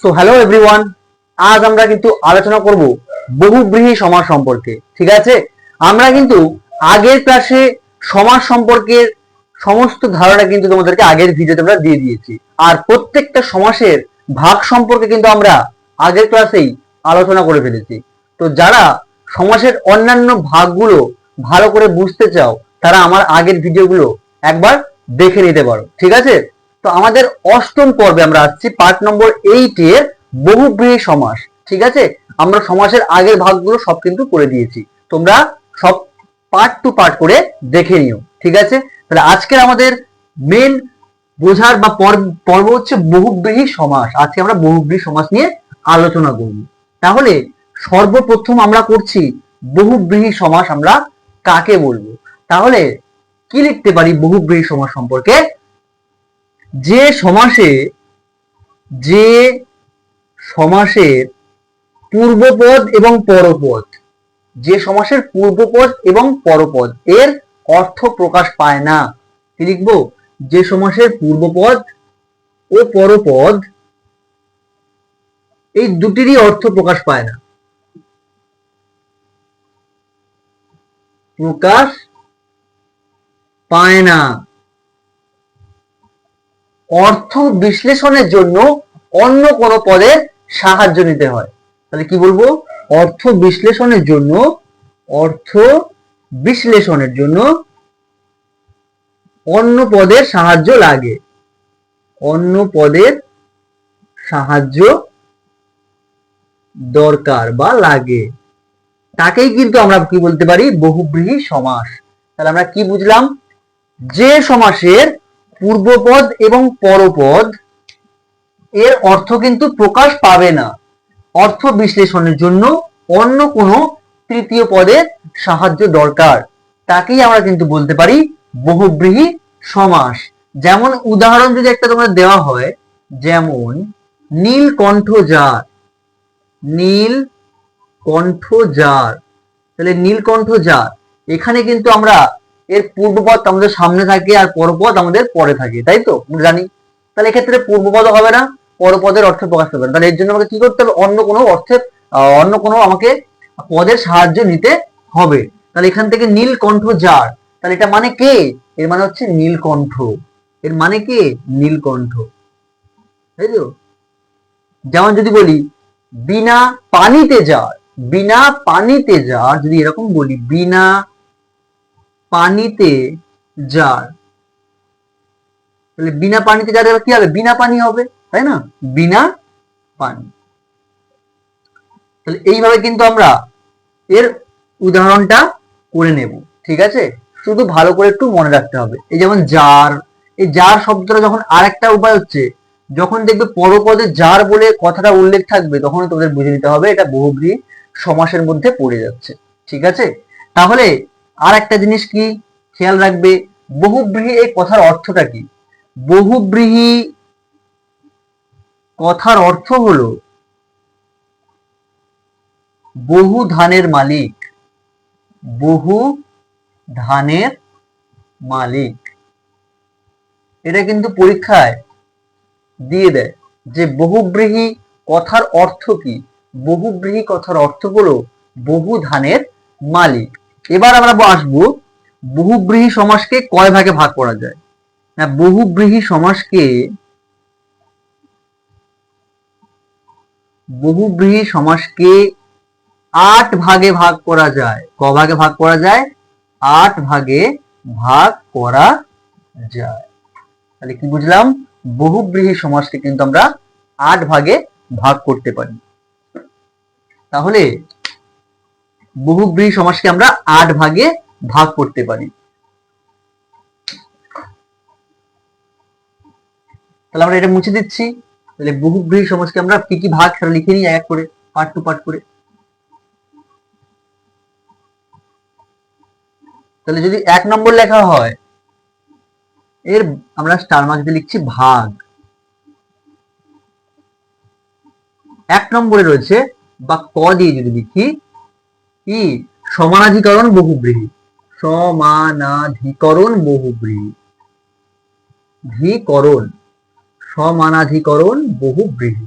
So hello everyone আজ আমরা কিন্তু আলোচনা করব বহুব্রীহি সমাজ সম্পর্কে, ঠিক আছে? আমরা কিন্তু আগের ক্লাসে সমাজ সম্পর্কের সমস্ত ধারণা কিন্তু তোমাদেরকে আগের ভিডিওতে আমরা দিয়ে দিয়েছি। আর প্রত্যেকটা সমাসের ভাগ সম্পর্কে কিন্তু আমরা আগের ক্লাসেই আলোচনা করে ফেলেছি। তো যারা সমাসের অন্যান্য ভাগগুলো ভালো করে বুঝতে চাও, তারা আমার আগের ভিডিওগুলো একবার দেখে নিতে পারো, ঠিক আছে? তো আমাদের অষ্টম পর্বে আমরা আসছি পার্ট নম্বর এইট এর বহুব্রীহি সমাস, ঠিক আছে? আমরা সমাসের আগের ভাগগুলো সব কিন্তু করে দিয়েছি। তোমরা সব পার্ট টু পার্ট করে দেখে নিও, ঠিক আছে? তাহলে আজকের আমাদের মেন বোঝার বা পর্ব হচ্ছে বহুব্রীহি সমাস। আজকে আমরা বহুব্রীহি সমাস নিয়ে আলোচনা করব। তাহলে সর্বপ্রথম আমরা করছি বহুব্রীহি সমাস আমরা কাকে বলব? তাহলে কি লিখতে পারি বহুব্রীহি সমাস সম্পর্কে? যে সমাসে, যে সমাসের পূর্বপদ এবং পরপদ, যে সমাসের পূর্বপদ এবং পরপদ, এর অর্থ প্রকাশ পায় না। কি লিখব? যে সমাসের পূর্বপদ ও পরপদ, এই দুটিরই অর্থ প্রকাশ পায় না। প্রকাশ পায় না। অর্থ বিশ্লেষণের জন্য অন্য কোনো পদের সাহায্য নিতে হয়। তাহলে কি বলব? অর্থ বিশ্লেষণের জন্য, অর্থ বিশ্লেষণের জন্য অন্য পদের সাহায্য লাগে। অন্য পদের সাহায্য দরকার বা লাগে। তাকেই কিন্তু আমরা কি বলতে পারি? বহুব্রীহি সমাস। তাহলে আমরা কি বুঝলাম? যে সমাসের পূর্বপদ এবং পরপদ, এর অর্থ কিন্তু প্রকাশ পাবে না। অর্থ বিশ্লেষণের জন্য অন্য কোনো তৃতীয় পদের সাহায্য দরকার। তাকেই আমরা কিন্তু বলতে পারি বহুব্রীহি সমাস। যেমন উদাহরণ যদি একটা তোমাদের দেওয়া হয়, যেমন, নীল কণ্ঠ যার। নীল কণ্ঠ যার। তাহলে নীলকণ্ঠ যার। এখানে কিন্তু আমরা এর পূর্বপদ আমাদের সামনে থাকে আর পরপদ আমাদের পরে থাকে তাই তো? আমরা জানি। তাহলে এক্ষেত্রে পূর্বপদ হবে না পরপদের অর্থ প্রকাশ পাবে তাহলে এর জন্য আমাকে কি করতে হবে? অন্য কোনো অর্থের আহ, অন্য কোনো আমাকে পদের সাহায্য নিতে হবে। তাহলে এখান থেকে নীলকণ্ঠ যার তাহলে এটা মানে কে? এর মানে হচ্ছে নীলকণ্ঠ। এর মানে কে? নীলকণ্ঠ। তাই তো? যেমন যদি বলি বিনা পানিতে যার বিনা পানিতে যার যদি এরকম বলি বিনা পানিতে যার তাহলে বিনা পানিতে যার কি হবে? বিনা পানি হবে, তাই না? বিনা পানি। তাহলে এইভাবে কিন্তু আমরা এর উদাহরণটা করে নেব, ঠিক আছে? শুধু ভালো করে একটু মনে রাখতে হবে। এই যেমন যার এই যার শব্দটা যখন আরেকটা উপায় হচ্ছে, যখন দেখবে পরপদে যার বলে কথাটা উল্লেখ থাকবে তখন তোদের বুঝে নিতে হবে, এটা বহুব্রীহি সমাসের মধ্যে পড়ে যাচ্ছে, ঠিক আছে? তাহলে আর একটা জিনিস কি? খেয়াল রাখবে, বহুব্রীহি এই কথার অর্থটা কি? বহুব্রীহি কথার অর্থ হলো বহু ধানের মালিক। বহু ধানের মালিক। এটা কিন্তু পরীক্ষায় দিয়ে দেয় যে বহুব্রীহি কথার অর্থ কি? বহুব্রীহি কথার অর্থ হলো বহু ধানের মালিক। এবার আমরা আসব বহুব্রীহি সমাসকে কয় ভাগে ভাগ করা যায়? না বহুব্রীহি সমাসকে বহুব্রীহি সমাসকে আট ভাগে ভাগ করা যায়। ক ভাগে ভাগ করা যায়? আট ভাগে ভাগ করা যায়। তাহলে কি বুঝলাম? বহুব্রীহি সমাসকে কিন্তু আমরা আট ভাগে ভাগ করতে পারি। তাহলে বহুব্রীহি সমাসকে আমরা আট ভাগে ভাগ করতে পারি। তাহলে আমরা এটা মুছে দিচ্ছি। তাহলে বহুব্রীহি সমাসকে আমরা কি কি ভাগ সেটা লিখে নিই এক করে, পার্ট টু, পার্ট করে। তাহলে যদি এক নম্বর লেখা হয়, এর আমরা স্টার মার্ক দিয়ে লিখছি ভাগ। এক নম্বরে রয়েছে বা ক দিয়ে যদি লিখি কি? সমানাধিকরণ বহুব্রীহি। সমানাধিকরণ বহুব্রীহি। ধিকরণ। সমানাধিকরণ বহুব্রীহি।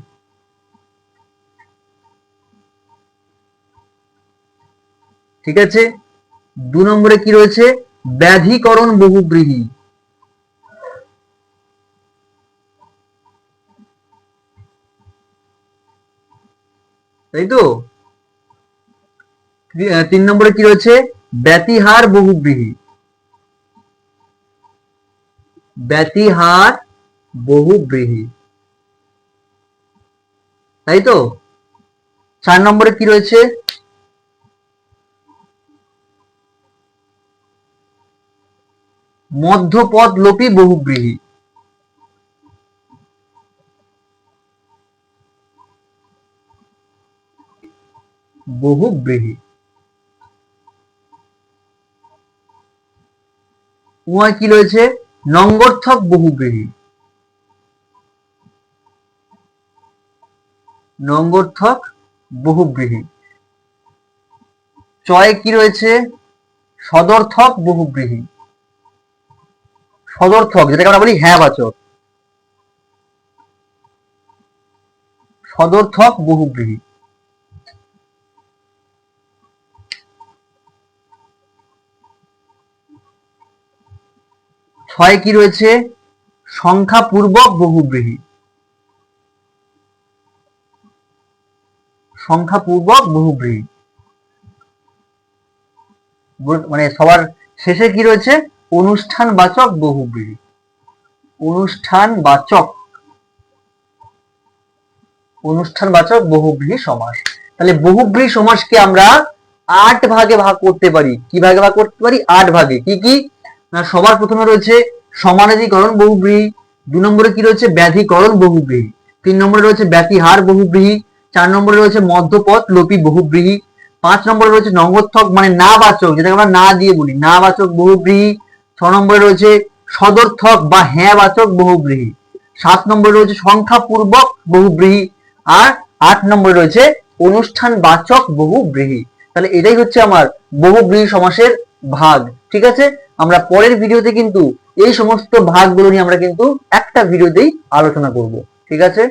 ঠিক আছে? দু নম্বরে কি রয়েছে? ব্যাধিকরণ বহুব্রীহি। তাই তো? তিন নম্বরে কি রয়েছে? ব্যতিহার বহুব্রীহি। ব্যতিহার বহুব্রীহি। তাই তো? চার নম্বরে কি রয়েছে? মধ্যপদ লোপী বহুব্রীহি। বহুব্রীহি। উহায় কি রয়েছে? নঙ্গর্থক বহুব্রীহি নঙ্গর্থক বহুব্রীহি চয়ে কি রয়েছে? সদর্থক বহুব্রীহি সদর্থক, যেটাকে আমরা বলি হ্যাঁ বাচক সদর্থক বহুব্রীহি ছয় কি রয়েছে? সংখ্যাপূর্বক বহুব্রীহি সংখ্যাপূর্বক বহুব্রীহি মানে সবার শেষে কি রয়েছে? অনুষ্ঠান বাচক বহুব্রীহি অনুষ্ঠান বাচক অনুষ্ঠান বাচক বহুব্রীহি সমাস। তাহলে বহুব্রীহি সমাসকে আমরা আট ভাগে ভাগ করতে পারি। কি ভাগে ভাগ করতে পারি? আট ভাগে। কি কি? না, সবার প্রথমে রয়েছে সমানাধিকরণ বহুব্রীহি। দু নম্বরে কি রয়েছে? ব্যাধিকরণ বহুব্রীহি। তিন নম্বরে রয়েছে ব্যাতিহার বহুব্রীহি। চার নম্বরে রয়েছে মধ্যপথ লোপী বহুব্রীহি। পাঁচ নম্বরে রয়েছে নঙ্গোত্থক মানে না বাচক যেটাকে আমরা না দিয়ে বলি না বাচক বহুব্রীহি। ছ নম্বরে রয়েছে সদর্থক বা হ্যাঁ বাচক বহুব্রীহি। সাত নম্বরে রয়েছে সংখ্যাপূর্বক বহুব্রীহি। আর আট নম্বরে রয়েছে অনুষ্ঠান বাচক বহুব্রীহি। তাহলে এটাই হচ্ছে আমার বহুব্রীহি সমাসের ভাগ, ঠিক আছে? আমরা পরের ভিডিওতে কিন্তু এই সমস্ত ভাগগুলো নিয়ে আমরা কিন্তু একটা ভিডিওতেই আলোচনা করব। ঠিক আছে?